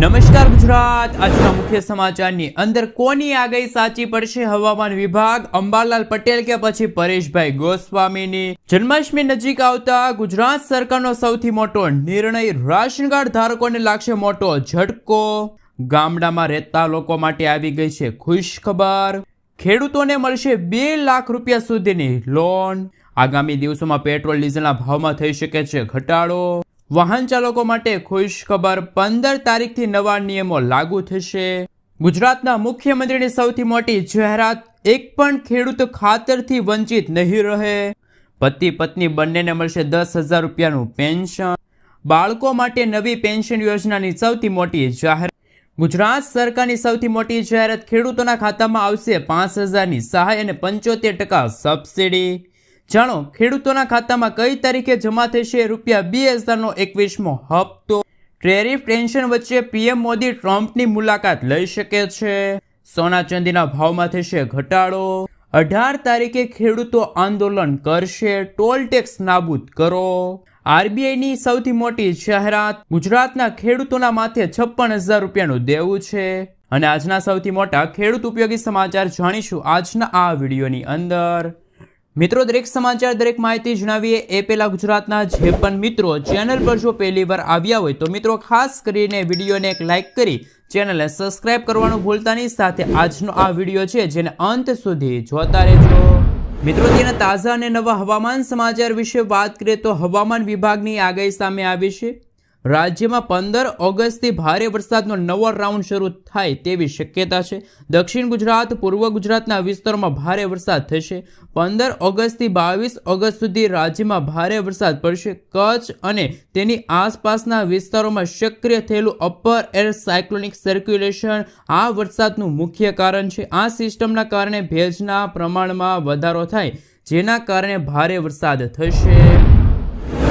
નમસ્કાર ગુજરાત. આજના મુખ્ય સમાચારની અંદર કોની આગાહી સાચી પડશે? હવામાન વિભાગ, અંબાલાલ પટેલ કે પછી પરેશભાઈ ગોસ્વામીની? જન્માષ્ટમી નજીક આવતા ગુજરાત સરકારનો સૌથી મોટો નિર્ણય રાશન કાર્ડ ધારકોને લાગશે મોટો ઝટકો. ગામડામાં રહેતા લોકો માટે આવી ગઈ છે ખુશ ખબર ખેડૂતોને મળશે બે લાખ રૂપિયા સુધીની લોન આગામી દિવસોમાં પેટ્રોલ ડીઝલના ભાવમાં થઈ શકે છે ઘટાડો. વાહન ચાલકો માટે ખુશ ખબર પંદર તારીખથી નવા નિયમો લાગુ થશે. ગુજરાતના મુખ્યમંત્રીની સૌથી મોટી જાહેરાત, એક પણ ખેડૂત ખાતરથી વંચિત નહીં રહે. પતિ પત્ની બંનેને મળશે દસ હજાર રૂપિયાનું પેન્શન. બાળકો માટે નવી પેન્શન યોજનાની સૌથી મોટી જાહેરાત. ગુજરાત સરકારની સૌથી મોટી જાહેરાત ખેડૂતોના ખાતામાં આવશે પાંચ હજારની સહાય અને પંચોતેર ટકા સબસિડી. જાણો, ખેડૂતોના ખાતામાં કઈ તારીખે જમા થશે? રૂપિયા બે હજારનો એકવીસમો હપ્તો. ટેરિફ ટેન્શન વચ્ચે પીએમ મોદી ટ્રમ્પની મુલાકાત લઈ શકે છે. સોના ચાંદીના ભાવમાં થશે ઘટાડો. અઢાર તારીખે ખેડૂતો આંદોલન કરશે. ટોલ ટેક્સ નાબૂદ કરો. આરબીઆઈની સૌથી મોટી જાહેરાત, ગુજરાતના ખેડૂતોના માથે છપ્પન હજાર રૂપિયાનું દેવું છે. અને આજના સૌથી મોટા ખેડૂત ઉપયોગી સમાચાર જાણીશું આજના આ વિડીયોની અંદર. મિત્રો, દરેક સમાચાર, દરેક માહિતી જણાવીએ એ પહેલાં ગુજરાતના જે પણ મિત્રો ચેનલ પર જો પહેલી વાર આવ્યા હોય, તો મિત્રો, ખાસ કરીને વિડીયોને એક લાઇક કરી ચેનલને સબસ્ક્રાઇબ કરવાનું ભૂલતાની સાથે આજનો આ વીડિયો છે, જેને અંત સુધી જોતા રહેજો. મિત્રો, તેના તાજા અને નવા હવામાન સમાચાર વિશે વાત કરીએ તો હવામાન વિભાગની આગાહી સામે આવી છે. રાજ્યમાં પંદર ઓગસ્ટથી ભારે વરસાદનો નવો રાઉન્ડ શરૂ થાય તેવી શક્યતા છે. દક્ષિણ ગુજરાત, પૂર્વ ગુજરાતના વિસ્તારોમાં ભારે વરસાદ થશે. પંદર ઓગસ્ટથી બાવીસ ઓગસ્ટ સુધી રાજ્યમાં ભારે વરસાદ પડશે. કચ્છ અને તેની આસપાસના વિસ્તારોમાં સક્રિય થયેલું અપર એર સાયક્લોનિક સર્ક્યુલેશન આ વરસાદનું મુખ્ય કારણ છે. આ સિસ્ટમના કારણે ભેજના પ્રમાણમાં વધારો થાય, જેના કારણે ભારે વરસાદ થશે.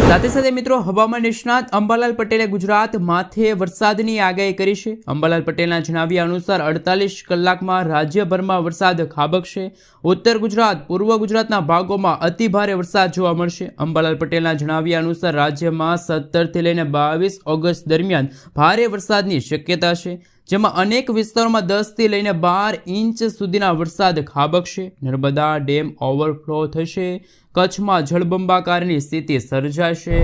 સાથે સાથે મિત્રો, હવામાન નિષ્ણાત અંબાલાલ પટેલે ગુજરાત માથે વરસાદની આગાહી કરી છે. અંબાલાલ પટેલના જણાવ્યા અનુસાર અડતાલીસ કલાકમાં રાજ્યભરમાં વરસાદ ખાબકશે. ઉત્તર ગુજરાત, પૂર્વ ગુજરાતના ભાગોમાં અતિ ભારે વરસાદ જોવા મળશે. અંબાલાલ પટેલના જણાવ્યા અનુસાર રાજ્યમાં સત્તરથી લઈને બાવીસ ઓગસ્ટ દરમિયાન ભારે વરસાદની શક્યતા છે, જેમાં અનેક વિસ્તારોમાં દસથી લઈને બાર ઇંચ સુધીના વરસાદ ખાબકશે. નર્મદા ડેમ ઓવરફ્લો થશે. કચ્છમાં જળબંબાકારની સ્થિતિ સર્જાશે.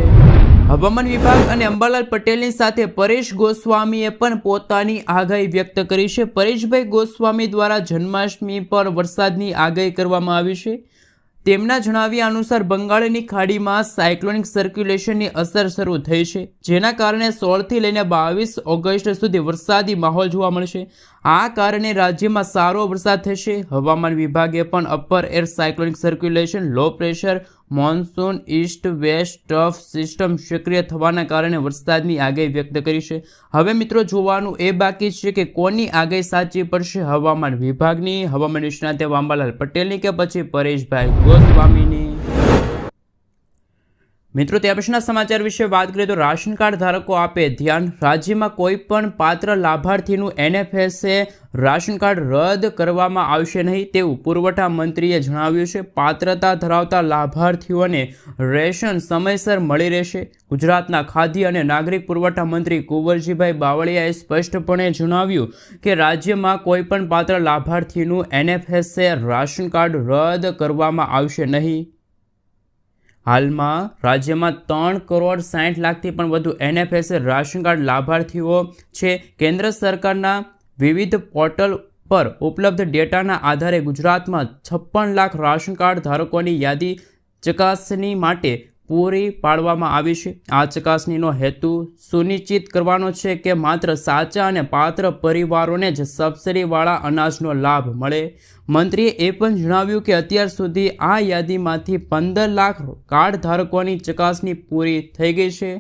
હવામાન વિભાગ અને અંબાલાલ પટેલની સાથે પરેશ ગોસ્વામીએ પણ પોતાની આગાહી વ્યક્ત કરી છે. પરેશભાઈ ગોસ્વામી દ્વારા જન્માષ્ટમી પર વરસાદની આગાહી કરવામાં આવી છે. તેમના જણાવ્યા અનુસાર બંગાળની ખાડીમાં સાયક્લોનિક સર્ક્યુલેશનની અસર શરૂ થઈ છે, જેના કારણે સોળથી લઈને બાવીસ ઓગસ્ટ સુધી વરસાદી માહોલ જોવા મળશે. આ કારણે રાજ્યમાં સારો વરસાદ થશે. હવામાન વિભાગે પણ upper air cyclonic circulation low pressure monsoon east west trough system સક્રિય થવાના કારણે વરસાદની આગાહી વ્યક્ત કરી છે. હવે મિત્રો જોવાનું એ બાકી છે કે કોની આગાહી સાચી પડશે હવામાન વિભાગની. હવામાન નિષ્ણાતે વાંબાલાલ પટેલની કે પછી પરેશભાઈ ગોસ્વામીની? મિત્રો, તે પછીના સમાચાર વિશે વાત કરીએ તો રાશન કાર્ડ ધારકો આપે ધ્યાન. રાજ્યમાં કોઈ પણ પાત્ર લાભાર્થીનું એનએફએસએ રાશન કાર્ડ રદ કરવામાં આવશે નહીં તેવું પુરવઠા મંત્રીએ જણાવ્યું છે. પાત્રતા ધરાવતા લાભાર્થીઓને રેશન સમયસર મળી રહેશે. ગુજરાતના ખાદ્ય અને નાગરિક પુરવઠા મંત્રી કુંવરજીભાઈ બાવળિયાએ સ્પષ્ટપણે જણાવ્યું કે રાજ્યમાં કોઈ પણ પાત્ર લાભાર્થીનું એનએફએસએ રાશન કાર્ડ રદ કરવામાં આવશે નહીં. હાલમાં રાજ્યમાં ત્રણ કરોડ સાઠ લાખથી પણ વધુ એનએફએસ રાશન કાર્ડ લાભાર્થીઓ છે. કેન્દ્ર સરકારના વિવિધ પોર્ટલ પર ઉપલબ્ધ ડેટાના આધારે ગુજરાતમાં છપ્પન લાખ રાશન કાર્ડ ધારકોની યાદી ચકાસણી માટે પૂરી પાડવામાં આવી છે. આ ચકાસણીનો હેતુ સુનિશ્ચિત કરવાનો છે કે માત્ર સાચા અને પાત્ર પરિવારોને જ સબસિડીવાળા અનાજનો લાભ મળે. મંત્રીએ એ પણ જણાવ્યું કે અત્યાર સુધી આ યાદીમાંથી પંદર લાખ કાર્ડ ધારકોની ચકાસણી પૂરી થઈ ગઈ છે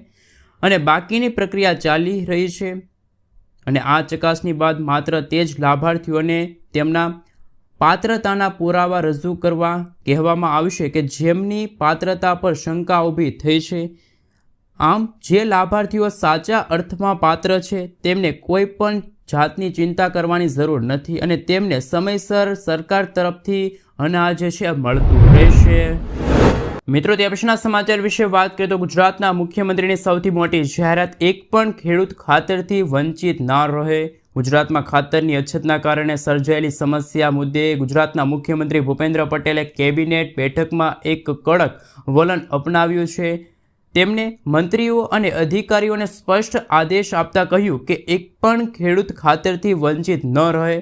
અને બાકીની પ્રક્રિયા ચાલી રહી છે. અને આ ચકાસણી બાદ માત્ર તે જ લાભાર્થીઓને તેમના પાત્રતાના પુરાવા રજૂ કરવા કહેવામાં આવશે કે જેમની પાત્રતા પર શંકા ઊભી થઈ છે. આમ, જે લાભાર્થીઓ સાચા અર્થમાં પાત્ર છે, તેમને કોઈ પણ જાતની ચિંતા કરવાની જરૂર નથી અને તેમને સમયસર સરકાર તરફથી અનાજ છે, મળતું રહેશે. મિત્રો, તે પછીના સમાચાર વિશે વાત કરીએ તો ગુજરાતના મુખ્યમંત્રીની સૌથી મોટી જાહેરાત એક પણ ખેડૂત ખાતરથી વંચિત ના રહે. ગુજરાતમાં ખાતરની અછતના કારણે સર્જાયેલી સમસ્યા મુદ્દે ગુજરાતના મુખ્યમંત્રી ભૂપેન્દ્ર પટેલે કેબિનેટ બેઠકમાં એક કડક વલણ અપનાવ્યું છે. તેમણે મંત્રીઓ અને અધિકારીઓને સ્પષ્ટ આદેશ આપતા કહ્યું કે એક પણ ખેડૂત ખાતરથી વંચિત ન રહે.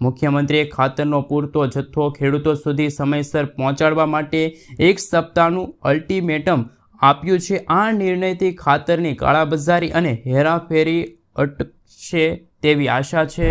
મુખ્યમંત્રીએ ખાતરનો પૂરતો જથ્થો ખેડૂતો સુધી સમયસર પહોંચાડવા માટે એક સપ્તાહનું અલ્ટિમેટમ આપ્યું છે. આ નિર્ણયથી ખાતરની કાળાબજારી અને હેરાફેરી અટકશે. તેવી આશા છે.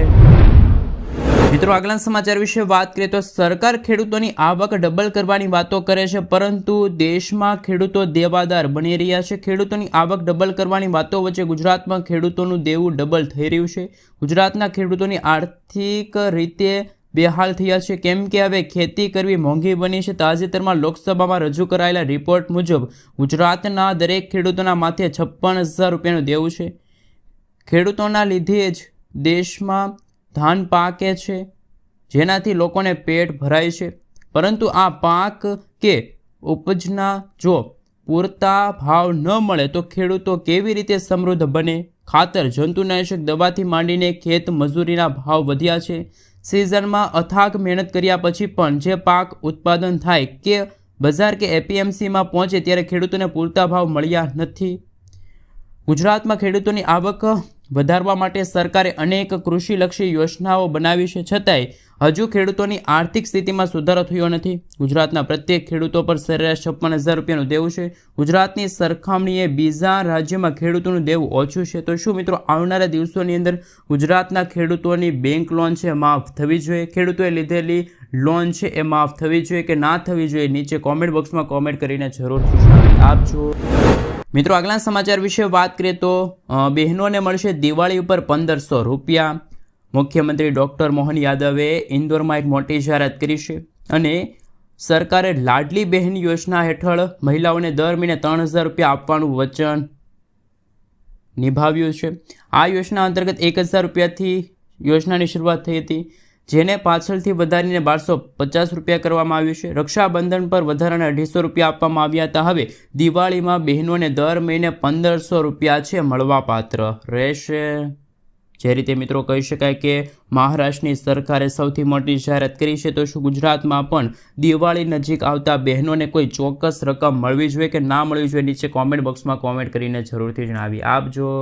મિત્રો આગલા સમાચાર વિશે વાત કરીએ તો સરકાર ખેડૂતોની આવક ડબલ કરવાની વાતો કરે છે, પરંતુ દેશમાં ખેડૂતો દેવાદાર બની રહ્યા છે. ખેડૂતોની આવક ડબલ કરવાની વાતો વચ્ચે ગુજરાતમાં ખેડૂતોનું દેવું ડબલ થઈ રહ્યું છે. ગુજરાતના ખેડૂતોની આર્થિક રીતે બેહાલ થયા છે. કેમ કે હવે ખેતી કરવી મોંઘી બની છે. તાજેતરમાં લોકસભામાં રજૂ કરાયેલા રિપોર્ટ મુજબ ગુજરાતના દરેક ખેડૂતોના માથે છપ્પન હજાર રૂપિયાનું દેવું છે. ખેડૂતોના લીધે જ દેશમાં ધાન પાકે છે, જેનાથી લોકોને પેટ ભરાય છે. પરંતુ આ પાક કે ઉપજના જો પૂરતા ભાવ ન મળે તો ખેડૂતો કેવી રીતે સમૃદ્ધ બને? ખાતર, જંતુનાશક દવાથી માંડીને ખેત મજૂરીના ભાવ વધ્યા છે. સિઝનમાં અથાગ મહેનત કર્યા પછી પણ જે પાક ઉત્પાદન થાય કે બજાર કે એપીએમસીમાં પહોંચે ત્યારે ખેડૂતોને પૂરતા ભાવ મળ્યા નથી. ગુજરાતમાં ખેડૂતોની આવક વધારવા માટે સરકારે અનેક કૃષિલક્ષી યોજનાઓ બનાવી છે છતાંય હજુ ખેડૂતોની આર્થિક સ્થિતિમાં સુધારો થયો નથી. ગુજરાતના પ્રત્યેક ખેડૂતો પર સરેરાશ છપ્પન હજાર રૂપિયાનું દેવું છે. ગુજરાતની સરખામણીએ બીજા રાજ્યમાં ખેડૂતોનું દેવું ઓછું છે. તો શું મિત્રો, આવનારા દિવસોની અંદર ગુજરાતના ખેડૂતોની બેંક લોન છે માફ થવી જોઈએ? ખેડૂતોએ લીધેલી લોન છે એ માફ થવી જોઈએ કે ના થવી જોઈએ? નીચે કોમેન્ટ બોક્સમાં કોમેન્ટ કરીને જરૂર જણાવી આપજો. મિત્રો, આગલા સમાચાર વિશે વાત કરીએ તો બહેનોને મળશે દિવાળી ઉપર પંદરસો રૂપિયા. મુખ્યમંત્રી ડૉક્ટર મોહન યાદવે ઇન્દોરમાં એક મોટી જાહેરાત કરી છે અને સરકારે લાડલી બહેન યોજના હેઠળ મહિલાઓને દર મહિને ત્રણ હજાર રૂપિયા આપવાનું વચન નિભાવ્યું છે. આ યોજના અંતર્ગત એક હજાર રૂપિયાથી યોજનાની શરૂઆત થઈ હતી, જેને પાછળથી વધારીને બારસો પચાસ રૂપિયા કરવામાં આવ્યું છે. રક્ષાબંધન પર વધારાના અઢીસો રૂપિયા આપવામાં આવ્યા હતા. હવે દિવાળીમાં બહેનોને દર મહિને પંદરસો રૂપિયા છે મળવાપાત્ર રહેશે. જે રીતે મિત્રો કહી શકાય કે મહારાષ્ટ્રની સરકારે સૌથી મોટી જાહેરાત કરી છે, તો શું ગુજરાતમાં પણ દિવાળી નજીક આવતા બહેનોને કોઈ ચોક્કસ રકમ મળવી જોઈએ કે ના મળવી જોઈએ, નીચે કોમેન્ટ બોક્સમાં કોમેન્ટ કરીને જરૂરથી જણાવી આપજો.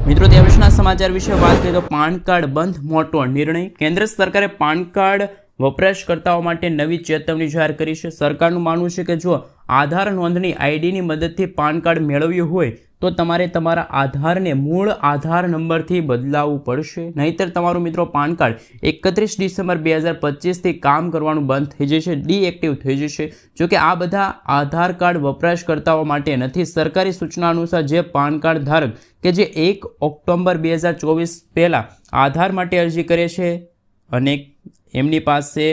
મિત્રો, તે વર્ષના સમાચાર વિશે વાત કરીએ તો પાન કાર્ડ બંધ મોટો નિર્ણય. કેન્દ્ર સરકારે પાન કાર્ડ વપરાશકર્તાઓ માટે નવી ચેતવણી જાહેર કરી છે. સરકારનું માનવું છે કે જો આધાર નોંધણી આઈડીની મદદથી પાન કાર્ડ મેળવ્યું હોય તો તમારે તમારા આધારને મૂળ આધાર નંબરથી બદલાવવું પડશે. નહીંતર તમારું મિત્રો પાન કાર્ડ એકત્રીસ ડિસેમ્બર બે હજાર પચીસથી કામ કરવાનું બંધ થઈ જશે, ડીએક્ટિવ થઈ જશે. જો કે આ બધા આધાર કાર્ડ વપરાશકર્તાઓ માટે નથી. સરકારી સૂચના અનુસાર જે પાન કાર્ડ ધારક કે જે એક ઓક્ટોબર બે હજાર ચોવીસ પહેલાં આધાર માટે અરજી કરે છે અને એમની પાસે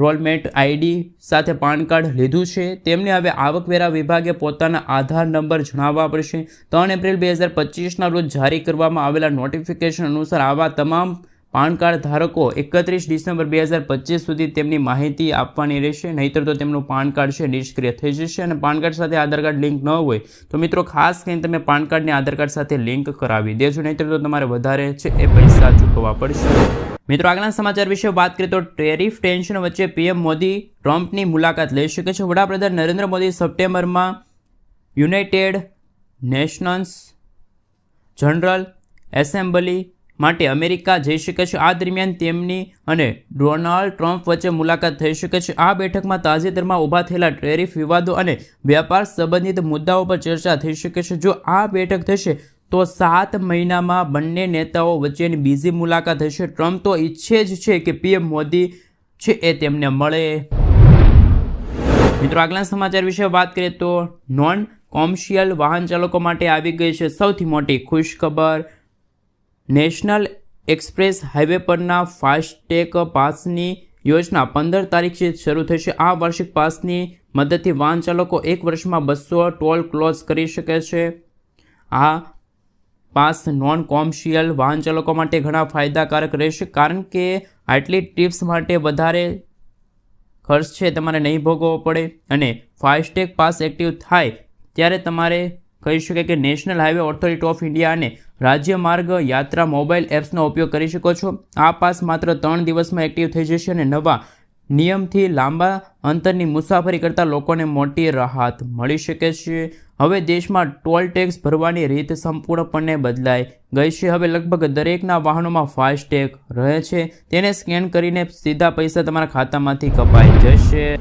એનરોલમેન્ટ આઈડી સાથે પાન કાર્ડ લીધું છે. તેમને હવે આવકવેરા વિભાગે પોતાના આધાર નંબર જણાવવા પડશે. ત્રણ એપ્રિલ બે હજાર પચીસના રોજ જારી કરવામાં આવેલા નોટિફિકેશન અનુસાર આવા તમામ પાન કાર્ડ ધારકો એકત્રીસ ડિસેમ્બર બે હજાર પચીસ સુધી તેમની માહિતી આપવાની રહેશે. નહીંતર તો તેમનું પાન કાર્ડ છે, નિષ્ક્રિય થઈ જશે અને પાન કાર્ડ સાથે આધાર કાર્ડ લિંક ન હોય તો મિત્રો ખાસ કરીને તમે પાન કાર્ડને આધાર કાર્ડ સાથે લિંક કરાવી દેજો. નહીંતર તો તમારે વધારે છે એ પૈસા ચૂકવવા પડશે. મિત્રો, આગળના સમાચાર વિશે વાત કરીએ તો ટેરિફ ટેન્શન વચ્ચે પીએમ મોદી ટ્રમ્પની મુલાકાત લઈ શકે છે. વડાપ્રધાન નરેન્દ્ર મોદી સપ્ટેમ્બરમાં યુનાઇટેડ નેશન્સ જનરલ એસેમ્બલી માટે અમેરિકા જઈ શકે છે. આ દરમિયાન તેમની અને ડોનાલ્ડ ટ્રમ્પ વચ્ચે મુલાકાત થઈ શકે છે. આ બેઠકમાં તાજેતરમાં ઊભા થયેલા ટેરિફ વિવાદો અને વ્યાપાર સંબંધિત મુદ્દાઓ પર ચર્ચા થઈ શકે છે. જો આ બેઠક થશે તો સાત મહિનામાં બંને નેતાઓ વચ્ચેની બીજી મુલાકાત હશે. ટ્રમ્પ તો ઈચ્છે જ છે કે પીએમ મોદી છે એ તેમને મળે. મિત્રો, આગલા સમાચાર વિશે વાત કરીએ તો નોન કોમર્શિયલ વાહન ચાલકો માટે આવી ગઈ છે સૌથી મોટી ખુશખબર. નેશનલ એક્સપ્રેસ હાઈવે પરના ફાસ્ટેગ પાસની યોજના પંદર તારીખથી શરૂ થશે. આ વાર્ષિક પાસની મદદથી વાહન ચાલકો એક વર્ષમાં બસો ટોલ ક્લોઝ કરી શકે છે. આ પાસ નોન કોમર્શિયલ વાહન ચાલકો માટે ઘણા ફાયદાકારક રહેશે, કારણ કે આટલી ટિપ્સ માટે વધારે ખર્ચ છે, તમારે નહીં ભોગવવો પડે અને ફાસ્ટેગ પાસ એક્ટિવ થાય, ત્યારે તમારે કહી શકાય કે national highway authority of India અને રાજ્ય માર્ગ યાત્રા મોબાઈલ એપ્સનો ઉપયોગ કરી શકો છો. આ પાસ માત્ર ત્રણ દિવસમાં એક્ટિવ થઈ જશે અને નવા નિયમથી લાંબા અંતરની મુસાફરી કરતા લોકોને મોટી રાહત મળી શકે છે. હવે દેશમાં ટોલ ટેક્સ ભરવાની રીત સંપૂર્ણપણે બદલાઈ ગઈ છે. હવે લગભગ દરેકના વાહનોમાં ફાસ્ટેગ રહે છે. તેને સ્કેન કરીને સીધા પૈસા તમારા ખાતામાંથી કપાઈ જશે.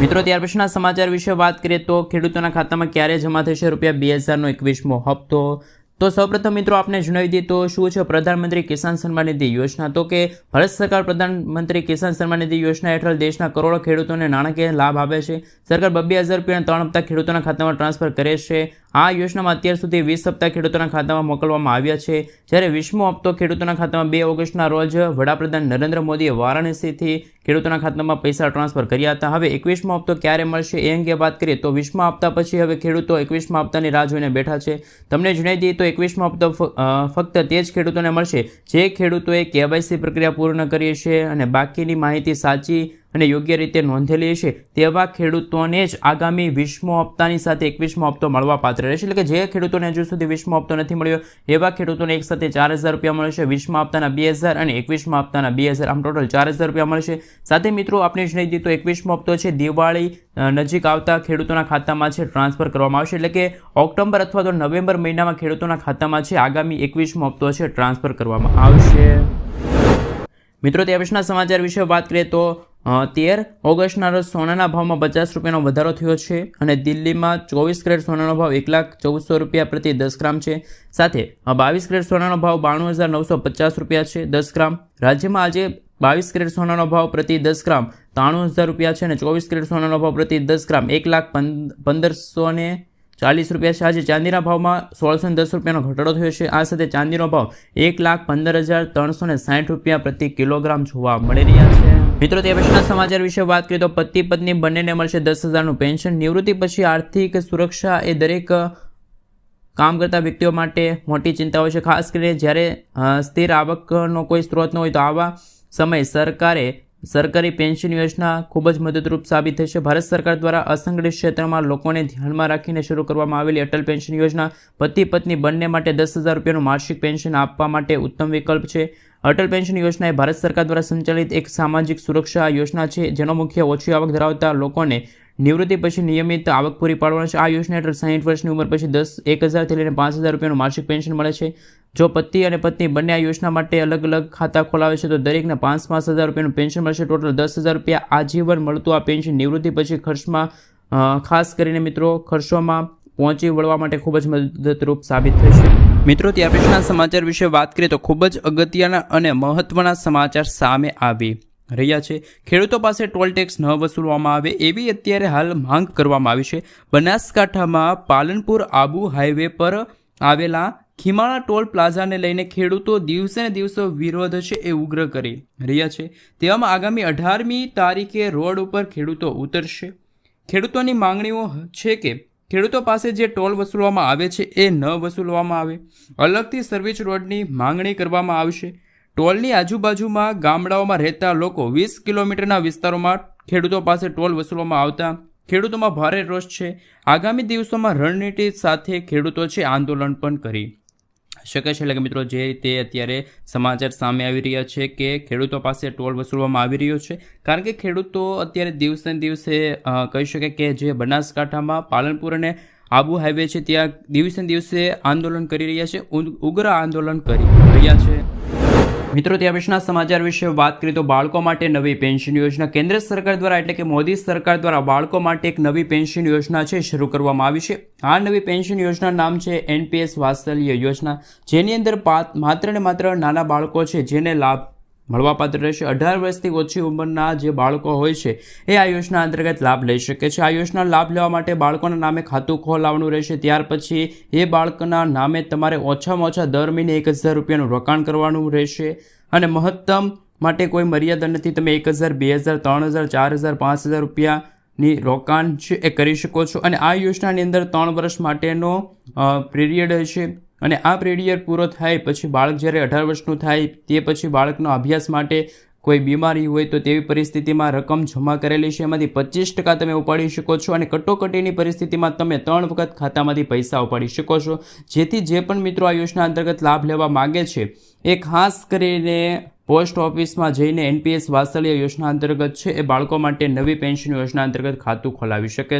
મિત્રો, ત્યાર પછીના સમાચાર વિશે વાત કરીએ તો ખેડૂતોના ખાતામાં ક્યારે જમા થશે? રૂપિયા બે હજારનો એકવીસમો હપ્તો. તો સૌપ્રથમ મિત્રો આપને જણાવી દઈએ તો શું છે? પ્રધાનમંત્રી કિસાન સન્માન નિધિ યોજના. તો કે ભારત સરકાર પ્રધાનમંત્રી કિસાન સન્માન નિધિ યોજના હેઠળ દેશના કરોડો ખેડૂતોને નાણાકીય લાભ આપે છે. સરકાર બબ્બે હજાર રૂપિયાના ત્રણ હપ્તા ખેડૂતોના ખાતામાં ટ્રાન્સફર કરે છે. આ યોજનામાં અત્યાર સુધી વીસ હપ્તા ખેડૂતોના ખાતામાં મોકલવામાં આવ્યા છે. જ્યારે વીસમો હપ્તો ખેડૂતોના ખાતામાં બે ઓગસ્ટના રોજ વડાપ્રધાન નરેન્દ્ર મોદીએ વારાણસીથી ખેડૂતોના ખાતામાં પૈસા ટ્રાન્સફર કર્યા હતા. હવે એકવીસમો હપ્તો ક્યારે મળશે એ અંગે વાત કરીએ તો વીસમા હપ્તા પછી હવે ખેડૂતો એકવીસમા હપ્તાની રાહ જોઈને બેઠા છે. તમને જણાવી દઈએ તો એકવીસમો હપ્તો ફક્ત તે જ ખેડૂતોને મળશે જે ખેડૂતોએ કેવાયસી પ્રક્રિયા પૂર્ણ કરી છે અને બાકીની માહિતી સાચી અને યોગ્ય રીતે નોંધેલી હશે તેવા ખેડૂતોને જ આગામી વીસમો હપ્તાની સાથે એકવીસમો હપ્તો મળવા પાત્ર રહેશે. એટલે કે જે ખેડૂતોને હજુ સુધી વીસમો હપ્તો નથી મળ્યો, એવા ખેડૂતોને એક સાથે ચાર હજાર રૂપિયા મળશે વીસમા હપ્તાના બે હજાર અને એકવીસમા હપ્તાના બે હજાર. આમ ટોટલ ચાર હજાર રૂપિયા મળશે. સાથે મિત્રો આપણે જ નહીં તો એકવીસમો હપ્તો છે, દિવાળી નજીક આવતા ખેડૂતોના ખાતામાં છે, ટ્રાન્સફર કરવામાં આવશે. એટલે કે ઓક્ટોબર અથવા તો નવેમ્બર મહિનામાં ખેડૂતોના ખાતામાં છે, આગામી એકવીસમો હપ્તો છે, ટ્રાન્સફર કરવામાં આવશે. મિત્રો, તે વિશેના સમાચાર વિશે વાત કરીએ તો તેર ઓગસ્ટના રોજ સોનાના ભાવમાં પચાસ રૂપિયાનો વધારો થયો છે અને દિલ્હીમાં ચોવીસ ગ્રેડ સોનાનો ભાવ એક લાખ ચૌદસો રૂપિયા પ્રતિ દસ ગ્રામ છે. સાથે બાવીસ ગ્રેડ સોનાનો ભાવ બાણું હજાર નવસો પચાસ રૂપિયા છે, દસ ગ્રામ. રાજ્યમાં આજે બાવીસ ગ્રેડ સોનાનો ભાવ પ્રતિ દસ ગ્રામ ત્રાણું હજાર રૂપિયા છે અને ચોવીસ ગ્રેડ સોનાનો ભાવ પ્રતિ દસ ગ્રામ એક લાખ પંદ- પંદરસો ને ચાલીસ રૂપિયા છે. આજે ચાંદીના ભાવમાં સોળસો દસ રૂપિયાનો ઘટાડો થયો છે. આ સાથે ચાંદીનો ભાવ એક લાખ પંદર હજાર ત્રણસો સાઠ રૂપિયા પ્રતિ કિલોગ્રામ જોવા મળી રહ્યા છે. મિત્રો, તે પછીના સમાચાર વિશે વાત કરીએ તો પતિ પત્ની બંનેને મળશે દસ હજારનું પેન્શન. નિવૃત્તિ પછી આર્થિક સુરક્ષા એ દરેક કામ કરતા વ્યક્તિઓ માટે મોટી ચિંતા હોય છે. ખાસ કરીને જ્યારે સ્થિર આવકનો કોઈ સ્ત્રોત ન હોય તો આવા સમયે સરકારે સરકારી પેન્શન યોજના ખૂબ જ મદદરૂપ સાબિત થશે ભારત સરકાર દ્વારા અસંગઠિત ક્ષેત્રમાં લોકોને ધ્યાનમાં રાખીને શરૂ કરવામાં આવેલી અટલ પેન્શન યોજના પતિ પત્ની બંને માટે દસ હજાર રૂપિયાનું માસિક પેન્શન આપવા માટે ઉત્તમ વિકલ્પ છે. અટલ પેન્શન યોજના એ ભારત સરકાર દ્વારા સંચાલિત એક સામાજિક સુરક્ષા યોજના છે, જેનો મુખ્ય ઓછી આવક ધરાવતા લોકોને નિવૃત્તિ પછી નિયમિત આવક પૂરી પાડવાનો છે. આ યોજના હેઠળ સાહીઠ વર્ષની ઉંમર પછી દસ, એક હજારથી લઈને પાંચ હજાર રૂપિયાનું માસિક પેન્શન મળે છે. જો પતિ અને પત્ની બંને આ યોજના માટે અલગ અલગ ખાતા ખોલાવે છે, તો દરેકને પાંચ પાંચ હજાર રૂપિયાનું પેન્શન મળશે. ટોટલ દસ હજાર રૂપિયા આજીવન મળતું આ પેન્શન નિવૃત્તિ પછી ખર્ચમાં ખાસ કરીને મિત્રો, ખર્ચોમાં પહોંચી વળવા માટે ખૂબ જ મદદરૂપ સાબિત થશે. મિત્રો, ત્યાર પછીના સમાચાર વિશે વાત કરીએ તો ખૂબ જ અગત્યના અને મહત્વના સમાચાર સામે આવી રહ્યા છે. ખેડૂતો પાસે ટોલ ટેક્સ ન વસૂલવામાં આવે એવી અત્યારે હાલ માંગ કરવામાં આવી છે. બનાસકાંઠામાં પાલનપુર આબુ હાઈવે પર આવેલા ખીમાણા ટોલ પ્લાઝાને લઈને ખેડૂતો દિવસે ને દિવસે વિરોધ છે એ ઉગ્ર કરી રહ્યા છે. તેવામાં આગામી અઢારમી તારીખે રોડ ઉપર ખેડૂતો ઉતરશે. ખેડૂતોની માંગણીઓ છે કે ખેડૂતો પાસે જે ટોલ વસૂલવામાં આવે છે એ ન વસૂલવામાં આવે. અલગથી સર્વિસ રોડની માંગણી કરવામાં આવશે. ટોલની આજુબાજુમાં ગામડાઓમાં રહેતા લોકો વીસ કિલોમીટરના વિસ્તારોમાં ખેડૂતો પાસે ટોલ વસૂલવામાં આવતા. ખેડૂતોમાં ભારે રોષ છે. આગામી દિવસોમાં રણનીતિ સાથે ખેડૂતો છે આંદોલન પણ કરી. શકે છે? એટલે કે મિત્રો, જે રીતે અત્યારે સમાચાર સામે આવી રહ્યા છે કે ખેડૂતો પાસે ટોલ વસૂલવામાં આવી રહ્યો છે, કારણ કે ખેડૂતો અત્યારે દિવસે દિવસે કહી શકે કે જે બનાસકાંઠામાં પાલનપુર અને આબુ હાઈવે છે, ત્યાં દિવસે દિવસે આંદોલન કરી રહ્યા છે ઉગ- ઉગ્ર આંદોલન કરી રહ્યા છે. મિત્રો ત્યાં પછીના સમાચાર વિશે વાત કરીએ તો બાળકો માટે નવી પેન્શન યોજના કેન્દ્ર સરકાર દ્વારા, એટલે કે મોદી સરકાર દ્વારા બાળકો માટે એક નવી પેન્શન યોજના છે, શરૂ કરવામાં આવી છે. આ નવી પેન્શન યોજના નામ છે એનપીએસ વાત્સલ્ય યોજના, જેની અંદર માત્ર ને માત્ર નાના બાળકો છે, જેને લાભ મળવાપાત્ર રહેશે. અઢાર વર્ષથી ઓછી ઉંમરના જે બાળકો હોય છે, એ આ યોજના અંતર્ગત લાભ લઈ શકે છે. આ યોજના લાભ લેવા માટે બાળકોના નામે ખાતું ખોલાવવાનું રહેશે. ત્યાર પછી એ બાળકના નામે તમારે ઓછામાં ઓછા દર મહિને એક હજાર રૂપિયાનું રોકાણ કરવાનું રહેશે અને મહત્તમ માટે કોઈ મર્યાદા નથી. તમે એક હજાર, બે હજાર, ત્રણ હજાર, ચાર હજાર, પાંચ હજાર રૂપિયાની રોકાણ છે એ કરી શકો છો. અને આ યોજનાની અંદર ત્રણ વર્ષ માટેનો પીરિયડ છે. અને આ પ્રેડિયર પૂરો થાય પછી બાળક જ્યારે અઢાર વર્ષનું થાય, તે પછી બાળકનો અભ્યાસ માટે કોઈ બીમારી હોય તો તેવી પરિસ્થિતિમાં રકમ જમા કરેલી છે. એમાંથી પચીસ ટકા તમે ઉપાડી શકો છો અને કટોકટીની પરિસ્થિતિમાં તમે ત્રણ વખત ખાતામાંથી પૈસા ઉપાડી શકો છો. જેથી જે પણ મિત્રો આ યોજના અંતર્ગત લાભ લેવા માગે છે, એ ખાસ કરીને પોસ્ટ ઓફિસમાં જઈને એનપીએસ વાત્સલ્ય યોજના અંતર્ગત છે. એ બાળકો માટે નવી પેન્શન યોજના અંતર્ગત ખાતું ખોલાવી શકે